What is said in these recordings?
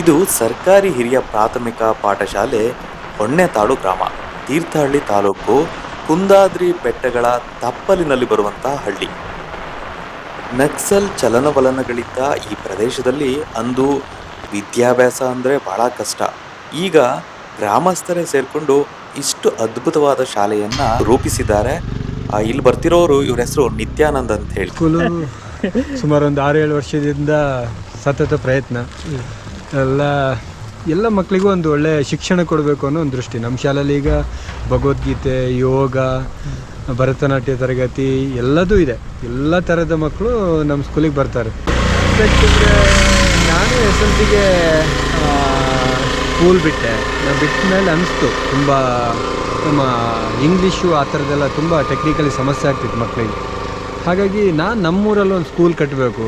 ಇದು ಸರ್ಕಾರಿ ಹಿರಿಯ ಪ್ರಾಥಮಿಕ ಪಾಠಶಾಲೆ ಹೊಣ್ಣೆತಾಳು ಗ್ರಾಮ, ತೀರ್ಥಹಳ್ಳಿ ತಾಲೂಕು, ಕುಂದಾದ್ರಿ ಬೆಟ್ಟಗಳ ತಪ್ಪಲಿನಲ್ಲಿ ಬರುವಂತಹ ಹಳ್ಳಿ. ನಕ್ಸಲ್ ಚಲನವಲನಗಳಿದ್ದ ಈ ಪ್ರದೇಶದಲ್ಲಿ ಅಂದು ವಿದ್ಯಾಭ್ಯಾಸ ಅಂದರೆ ಬಹಳ ಕಷ್ಟ. ಈಗ ಗ್ರಾಮಸ್ಥರೇ ಸೇರಿಕೊಂಡು ಇಷ್ಟು ಅದ್ಭುತವಾದ ಶಾಲೆಯನ್ನ ರೂಪಿಸಿದ್ದಾರೆ. ಇಲ್ಲಿ ಬರ್ತಿರೋರು ಇವ್ರ ಹೆಸರು ನಿತ್ಯಾನಂದ್ ಅಂತ ಹೇಳಿ. ಸುಮಾರು ಒಂದು ಆರು ಏಳು ವರ್ಷದಿಂದ ಸತತ ಪ್ರಯತ್ನ. ಎಲ್ಲ ಎಲ್ಲ ಮಕ್ಕಳಿಗೂ ಒಂದು ಒಳ್ಳೆ ಶಿಕ್ಷಣ ಕೊಡಬೇಕು ಅನ್ನೋ ಒಂದು ದೃಷ್ಟಿ. ನಮ್ಮ ಶಾಲೆಯಲ್ಲಿ ಈಗ ಭಗವದ್ಗೀತೆ, ಯೋಗ, ಭರತನಾಟ್ಯ ತರಗತಿ ಎಲ್ಲದೂ ಇದೆ. ಎಲ್ಲ ಥರದ ಮಕ್ಕಳು ನಮ್ಮ ಸ್ಕೂಲಿಗೆ ಬರ್ತಾರೆ. ನಾನು ಎಸ್ ಎಲ್ ಸಿಗೆ ಸ್ಕೂಲ್ ಬಿಟ್ಟೆ. ನಾನು ಬಿಟ್ಟ ಮೇಲೆ ಅನಿಸ್ತು. ತುಂಬ ನಮ್ಮ ಇಂಗ್ಲೀಷು ಆ ಥರದ್ದೆಲ್ಲ ತುಂಬ ಟೆಕ್ನಿಕಲಿ ಸಮಸ್ಯೆ ಆಗ್ತಿತ್ತು ಮಕ್ಕಳಿಗೆ ಹಾಗಾಗಿ ನಾನು ನಮ್ಮೂರಲ್ಲಿ ಒಂದು ಸ್ಕೂಲ್ ಕಟ್ಟಬೇಕು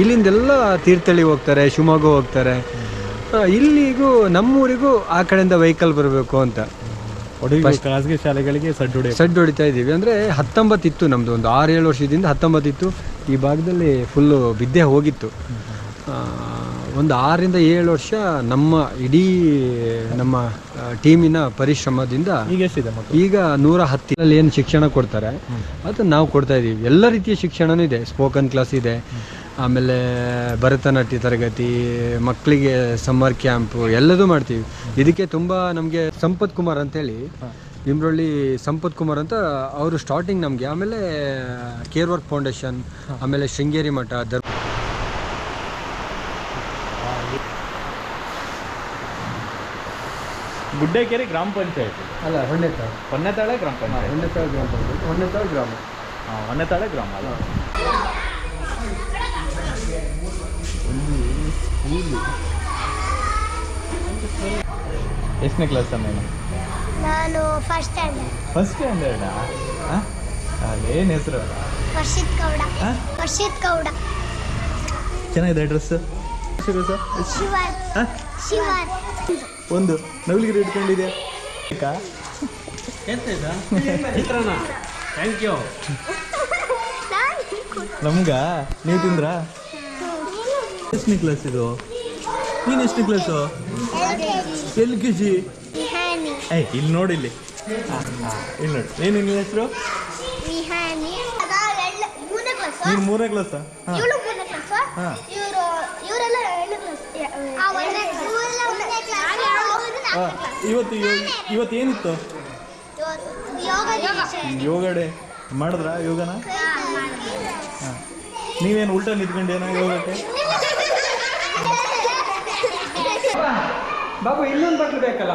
ಇಲ್ಲಿಂದೆಲ್ಲ ತೀರ್ಥಹಳ್ಳಿ ಹೋಗ್ತಾರೆ ಶಿವಮೊಗ್ಗ ಹೋಗ್ತಾರೆ. ಇಲ್ಲಿಗೂ ನಮ್ಮೂರಿಗೂ ಆ ಕಡೆಯಿಂದ ವೆಹಿಕಲ್ ಬರಬೇಕು ಅಂತ. ಖಾಸಗಿ ಶಾಲೆಗಳಿಗೆ ಸಡ್ಡು ಸಡ್ಡು ಹೊಡಿತಾ ಇದ್ದೀವಿ. ಅಂದರೆ ಹತ್ತೊಂಬತ್ತು ಇತ್ತು ನಮ್ಮದು ಒಂದು ಆರು ಏಳು ವರ್ಷದಿಂದ ಹತ್ತೊಂಬತ್ತು ಇತ್ತು ಈ ಭಾಗದಲ್ಲಿ ಫುಲ್ಲು ಬಿದ್ದೆ ಹೋಗಿತ್ತು. ಒಂದು ಆರರಿಂದ ಏಳು ವರ್ಷ ನಮ್ಮ ಇಡೀ ನಮ್ಮ ಟೀಮಿನ ಪರಿಶ್ರಮದಿಂದ ಈಗ ಎಷ್ಟಿದೆ ಮಕ್ಕಳು? ಈಗ ನೂರ ಹತ್ತಿರಲ್ಲಿ ಏನು ಶಿಕ್ಷಣ ಕೊಡ್ತಾರೆ ಅದು ನಾವು ಕೊಡ್ತಾ ಇದ್ದೀವಿ. ಎಲ್ಲ ರೀತಿಯ ಶಿಕ್ಷಣನೂ ಇದೆ. ಸ್ಪೋಕನ್ ಕ್ಲಾಸ್ ಇದೆ. ಆಮೇಲೆ ಭರತನಾಟ್ಯ ತರಗತಿ ಮಕ್ಕಳಿಗೆ ಸಮ್ಮರ್ ಕ್ಯಾಂಪ್ ಎಲ್ಲದೂ ಮಾಡ್ತೀವಿ. ಇದಕ್ಕೆ ತುಂಬ ನಮಗೆ ಸಂಪತ್ ಕುಮಾರ್ ಅಂತೇಳಿ ನಿಮ್ರಳ್ಳಿ ಸಂಪತ್ ಕುಮಾರ್ ಅಂತ ಅವರು ಸ್ಟಾರ್ಟಿಂಗ್ ನಮಗೆ. ಆಮೇಲೆ ಕೇರ್ ವರ್ಕ್ ಫೌಂಡೇಶನ್ ಆಮೇಲೆ ಶೃಂಗೇರಿ ಮಠ ಧರ್ಮ ಗುಡ್ಡೇಕೆರೆ ಗ್ರಾಮ ಪಂಚಾಯತ್. ಅಲ್ಲ ಹೊಣ್ಣೆತಾಳು ಹೊನ್ನೆತಾಳೆ ಗ್ರಾಮ ಪಂಚಾಯತ್. ಹೊಣ್ಣೆತಾಳು ಗ್ರಾಮ ಹೊಣ್ಣೆತಾಳು ಗ್ರಾಮ. ಹಾಂ ಹೊನ್ನೆತಾಳೆ ಗ್ರಾಮ ಅಲ್ಲ. ಎಷ್ಟನೇ ಕ್ಲಾಸ್ ನೀನು ನಾನು ಫಸ್ಟ್ ಸ್ಟ್ಯಾಂಡರ್ಡ್ ಫಸ್ಟ್ ಸ್ಟ್ಯಾಂಡರ್ಡಾ ಏನು ಹೆಸರು? ವರ್ಷಿತ್ ಗೌಡ. ವರ್ಷಿತ್ ಗೌಡ. ಚೆನ್ನಾಗಿದೆ ಡ್ರೆಸ್ ಶಿವರ್ ಒಂದು ನವಿಲಿಗಿರಿ ಇಟ್ಕೊಂಡಿದೆ ನಮ್ಗ? ನೀವು ತಿಂದ್ರಾ? ಎಷ್ಟನೇ ಕ್ಲಾಸ್ ಇದು? ನೀನು ಎಷ್ಟನೇ ಕ್ಲಾಸು ಎಲ್ ಕೆ ಜಿ? ಏ ಇಲ್ಲಿ ನೋಡಿ ಇಲ್ಲಿ. ಇಲ್ಲಿ ನೋಡಿ. ಏನು ನಿನ್ನ ಹೆಸರು? ವಿಹಾನಿ ಮೂರನೇ ಕ್ಲಾಸ್ ನೀನು ಮೂರನೇ ಕ್ಲಾಸಾ ಹಾಂ. ಇವತ್ತು ಇವ- ಇವತ್ತು ಏನಿತ್ತು ಯೋಗ ಯೋಗ. ಡೇ. ಮಾಡಿದ್ರಾ ಯೋಗನ? ಹಾಂ ನೀವೇನು ಉಲ್ಟಾ ನಿಂತ್ಕೊಂಡೇನೋ ಯೋಗಕ್ಕೆ? ಬಾಬು ಇನ್ನೊಂದು ಬಟ್ಲು ಬೇಕಲ್ಲ?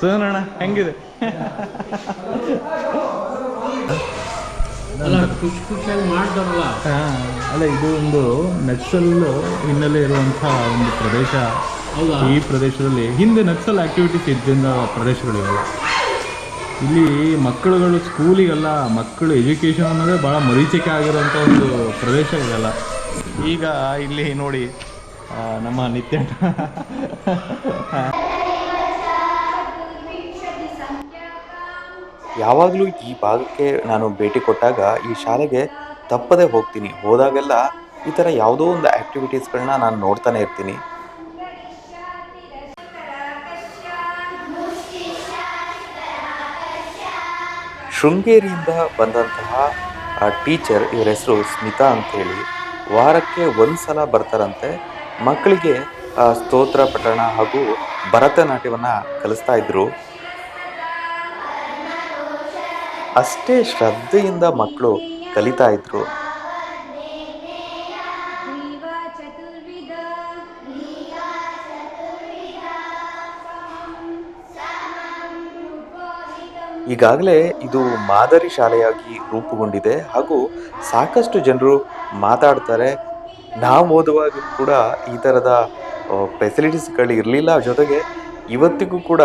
ಸೋನಣ್ಣ ಹೆಂಗಿದೆ? ಅಲ್ಲ ಇದು ಒಂದು ನಕ್ಸಲ್ ಹಿನ್ನೆಲೆ ಇರುವಂಥ ಒಂದು ಪ್ರದೇಶ. ಈ ಪ್ರದೇಶದಲ್ಲಿ ಹಿಂದೆ ನಕ್ಸಲ್ ಆಕ್ಟಿವಿಟೀಸ್ ಇದ್ದಿಂದ ಪ್ರದೇಶಗಳಿವೆ. ಇಲ್ಲಿ ಮಕ್ಕಳುಗಳು ಸ್ಕೂಲಿಗೆಲ್ಲ ಮಕ್ಕಳು ಎಜುಕೇಷನ್ ಅನ್ನೋದೇ ಭಾಳ ಮರೀಚಿಕೆ ಆಗಿರೋಂಥ ಒಂದು ಪ್ರದೇಶ ಇದೆಲ್ಲ ಈಗ ಇಲ್ಲಿ ನೋಡಿ ನಮ್ಮ ನಿತ್ಯ. ಯಾವಾಗಲೂ ಈ ಭಾಗಕ್ಕೆ ನಾನು ಭೇಟಿ ಕೊಟ್ಟಾಗ ಈ ಶಾಲೆಗೆ ತಪ್ಪದೆ ಹೋಗ್ತೀನಿ. ಹೋದಾಗೆಲ್ಲ ಈ ಥರ ಯಾವುದೋ ಒಂದು ಆ್ಯಕ್ಟಿವಿಟೀಸ್ಗಳನ್ನ ನಾನು ನೋಡ್ತಾನೆ ಇರ್ತೀನಿ. ಶೃಂಗೇರಿಯಿಂದ ಬಂದಂತಹ ಟೀಚರ್ ಇವರ ಹೆಸರು ಸ್ಮಿತಾ ಅಂತೇಳಿ ವಾರಕ್ಕೆ ಒಂದು ಸಲ ಬರ್ತಾರಂತೆ. ಮಕ್ಕಳಿಗೆ ಸ್ತೋತ್ರ, ಪಠಣ ಹಾಗೂ ಭರತನಾಟ್ಯವನ್ನು ಕಲಿಸ್ತಾ ಇದ್ರು. ಅಷ್ಟೇ ಶ್ರದ್ಧೆಯಿಂದ ಮಕ್ಕಳು ಕಲಿತಾ ಇದ್ರು. ಈಗಾಗಲೇ ಇದು ಮಾದರಿ ಶಾಲೆಯಾಗಿ ರೂಪುಗೊಂಡಿದೆ ಹಾಗೂ ಸಾಕಷ್ಟು ಜನರು ಮಾತಾಡ್ತಾರೆ. ನಾವು ಓದುವಾಗ ಕೂಡ ಈ ಥರದ ಫೆಸಿಲಿಟೀಸ್ಗಳು ಇರಲಿಲ್ಲ. ಜೊತೆಗೆ ಇವತ್ತಿಗೂ ಕೂಡ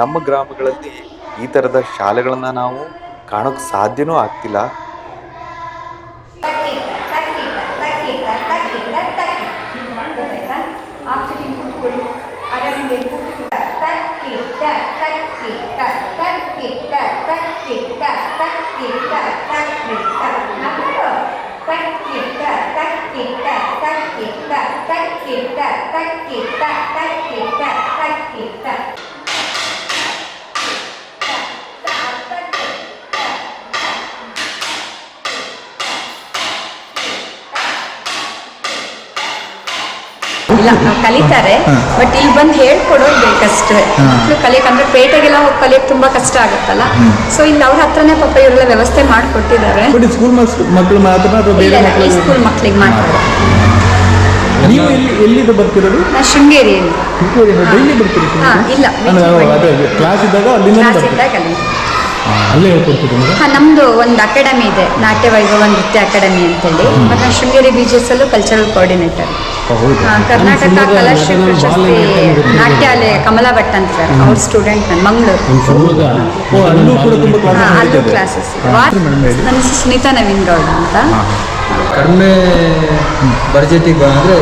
ನಮ್ಮ ಗ್ರಾಮಗಳಲ್ಲಿ ಈ ಥರದ ಶಾಲೆಗಳನ್ನು ನಾವು ಕಾಣೋಕ್ಕೆ ಸಾಧ್ಯನೂ ಆಗ್ತಿಲ್ಲ. ತಕ್ಕಿಟ್ಟ ತಕ್ಕಿಟ್ಟ ತಕ್ಕಿಟ್ಟ ತಕ್ಕಿಟ್ಟ ಇಲ್ಲ ಕಲಿತಾರೆ ಬಟ್ ಇಲ್ಲಿ ಬಂದು ಹೇಳ್ಕೊಡೋದು ಬೇಕಷ್ಟೇ. ಮಕ್ಳು ಕಲಿಯಕ್ಕಂದ್ರೆ ಪೇಟೆಗೆಲ್ಲ ಹೋಗಿ ಕಲಿಯಕ್ಕೆ ತುಂಬಾ ಕಷ್ಟ ಆಗುತ್ತಲ್ಲ? ಸೊ ಇಲ್ಲಿ ಅವ್ರ ಹತ್ರನೇ ಪಾಪ ಇವರೆಲ್ಲ ವ್ಯವಸ್ಥೆ ಮಾಡಿಕೊಟ್ಟಿದ್ದಾರೆ ಸ್ಕೂಲ್ ಮಕ್ಕಳು ಮಾತ್ರ ಇಲ್ಲ ಸ್ಕೂಲ್ ಮಕ್ಕಳಿಗೆ ಮಾಡ್ತಾರೆ ನೀವು ಎಲ್ಲಿ ಎಲ್ಲಿಂದ ಬರ್ತಿರೋದು? ನಾ ಶೃಂಗೇರಿಯಲ್ಲಿ. ಡೈಲಿ ಬರ್ತೀರಿ ಹಾ, ಇಲ್ಲ, ಅದೇ ಕ್ಲಾಸ್ ಇದ್ದಾಗ ಅಲ್ಲಿಂದ ಕ್ಲಾಸ್ ಇದ್ದಾಗ ಅಲ್ಲಿ. ಅಲ್ಲೇ ಹೇಳ್ಕೊಡ್ತೀರಿ ನಿಮಗೆ ಹಾ ನಮ್ದು ಒಂದು ಅಕಾಡೆಮಿ ಇದೆ ನಾಟ್ಯ ವೈಭವ ನೃತ್ಯ ಅಕಾಡೆಮಿ ಅಂತೇಳಿ. ಹೇಳಿ ನಾನು ಶೃಂಗೇರಿ ಬೀಚಸ್ ಅಲ್ಲೂ ಕಲ್ಚರಲ್ ಕೋಆರ್ಡಿನೇಟರ್ ಕರ್ನಾಟಕ ಕಲಾಶ್ರೀ ಪ್ರಶಸ್ತಿ ನಾಟ್ಯಾಲಯ ಕಮಲಾ ಭಟ್ ಅಂತ ಸರ್ ಅವ್ರ ಸ್ಟೂಡೆಂಟ್ ನಾನು ಮಂಗಳೂರು. ಅಲ್ಲೂ ಕ್ಲಾಸಸ್ ನನ್ನ ಸ್ಮಿತಾ ಸುನೀತಾ ನವೀನ್ ಗೌಡ ಅಂತ. ಕಡಿಮೆ ಬಡ್ಜೆಟಿಗೆ ಬ ಅಂದರೆ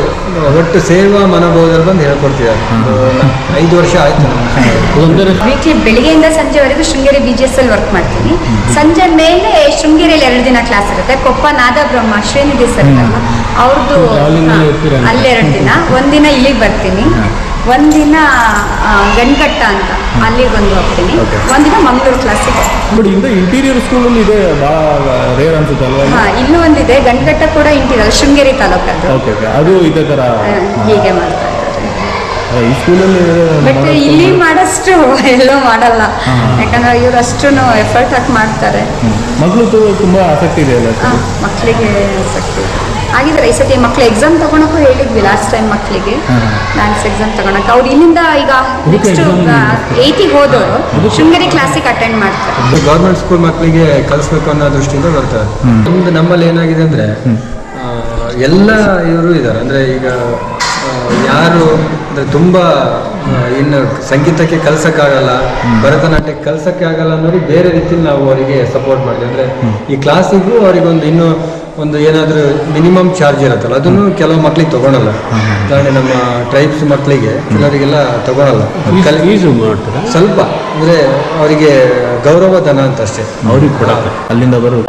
ಒಟ್ಟು ಸೇವಾ ಮನೋಭಾವದಲ್ಲಿ ಬಂದು ಹೇಳ್ಕೊಡ್ತಿದ್ದಾರೆ ಐದು ವರ್ಷ ಆಯಿತು. ವೀಕ್ಲಿ ಬೆಳಿಗ್ಗೆಯಿಂದ ಸಂಜೆವರೆಗೂ ಶೃಂಗೇರಿ ಬಿ ಜಿ ಎಸ್ ಅಲ್ಲಿ ವರ್ಕ್ ಮಾಡ್ತೀನಿ. ಸಂಜೆ ಮೇಲೆ ಶೃಂಗೇರಿಯಲ್ಲಿ ಎರಡು ದಿನ ಕ್ಲಾಸ್ ಇರುತ್ತೆ. ಕೊಪ್ಪ ನಾದಬ್ರಹ್ಮ ಶ್ರೀನಿಧಿ ಸರ್ ಅವ್ರದ್ದು ಅಲ್ಲೆರಡು ಅಲ್ಲಿ ಎರಡು ದಿನ. ಒಂದಿನ ಇಲ್ಲಿಗೆ ಬರ್ತೀನಿ. ಒಂದಿನ ಗಣಕಟ್ಟ ಅಂತ ಅಲ್ಲಿಗೆ ಬಂದು ಹೋಗ್ತೀನಿ. ಒಂದಿನ ಮಂಗಳೂರು ಕ್ಲಾಸಿಗೆ ಬಟ್ ಇಂದ ಇಂಟೀರಿಯರ್ ಸ್ಕೂಲ್ ಇದೆ ರೇರ್ ಅನ್ಸುತ್ತೆ ಅಲ್ವಾ ಹಾ ಇಲ್ಲೂ ಒಂದಿದೆ. ಗಣಕಟ್ಟ ಕೂಡ ಇಂಟೀರಿಯರ್ ಶೃಂಗೇರಿ ತಾಲೂಕದ್ದು. ಓಕೆ ಓಕೆ ಅದು ಇದೇ ತರ. ಹೀಗೆ ಮಾಡ್ತಾರೆ ಈ ಸ್ಕೂಲಲ್ಲಿ ಬಟ್ ಇಲ್ಲಿ ಮಾಡಷ್ಟು ಎಲ್ಲೂ ಮಾಡಲ್ಲ. ಯಾಕಂದ್ರೆ ಇವ್ರು ಅಷ್ಟು ಎಫರ್ಟ್ ಹಾಕಿ ಮಾಡ್ತಾರೆ. ಮಗಳು ತುಂಬಾ ಆಸಕ್ತಿ ಇದೆ ಅಲ್ಲ ಮಕ್ಕಳಿಗೆ ಆಸಕ್ತಿ. ಆಗಿದ್ರೆ ಈ ಸತಿ ಮಕ್ಳು ಎಕ್ಸಾಮ್ ತಗೊಳಕ್ಕೂ ಹೇಳಿದ್ವಿ ಲಾಸ್ಟ್ ಟೈಮ್ ಮಕ್ಕಳಿಗೆ ಡ್ಯಾನ್ಸ್ ಎಕ್ಸಾಮ್ ತಗೊಳಕ್ಕೆ. ಅವ್ರು ಇಲ್ಲಿಂದ ಈಗ ನೆಕ್ಸ್ಟ್ ಏಯ್ಟಿಗೆ ಹೋದವರು. ಶೃಂಗೇರಿ ಕ್ಲಾಸಿಗೆ ಅಟೆಂಡ್ ಮಾಡ್ತಾರೆ. ಗೌರ್ಮೆಂಟ್ ಸ್ಕೂಲ್ ಮಕ್ಕಳಿಗೆ ಕಲಿಸ್ಬೇಕು ಅನ್ನೋ ದೃಷ್ಟಿಯಿಂದ ಬರ್ತಾರೆ. ಒಂದು ನಮ್ಮಲ್ಲಿ ಏನಾಗಿದೆ ಅಂದರೆ ಎಲ್ಲ ಇವರು ಇದ್ದಾರೆ. ಅಂದರೆ ಈಗ ಯಾರು ಅಂದರೆ ತುಂಬ ಇನ್ನು ಸಂಗೀತಕ್ಕೆ ಕಲ್ಸೋಕ್ಕಾಗಲ್ಲ ಭರತನಾಟ್ಯಕ್ಕೆ ಕಲ್ಸಕ್ಕೆ ಆಗಲ್ಲ ಅನ್ನೋರಿಗೆ ಬೇರೆ ರೀತಿಯಲ್ಲಿ ನಾವು ಅವರಿಗೆ ಸಪೋರ್ಟ್ ಮಾಡ್ತೀವಿ. ಅಂದರೆ ಈ ಕ್ಲಾಸಿಗೂ ಅವರಿಗೊಂದು ಇನ್ನೂ ಒಂದು ಏನಾದರೂ ಮಿನಿಮಮ್ ಚಾರ್ಜ್ ಇರುತ್ತಲ್ಲ ಅದನ್ನು ಕೆಲವು ಮಕ್ಳಿಗೆ ತಗೊಳಲ್ಲ. ಉದಾಹರಣೆ ನಮ್ಮ ಟ್ರೈಬ್ಸ್ ಮಕ್ಕಳಿಗೆ ಕೆಲವರಿಗೆಲ್ಲ ತಗೊಳಲ್ಲ. ಸ್ವಲ್ಪ ಅಂದರೆ ಅವರಿಗೆ ಗೌರವ ಧನ ಅಂತ ಅಷ್ಟೇ. ಅವ್ರಿಗೆ ಕೊಡಲ್ಲ ಅಲ್ಲಿಂದ ಬರೋದು.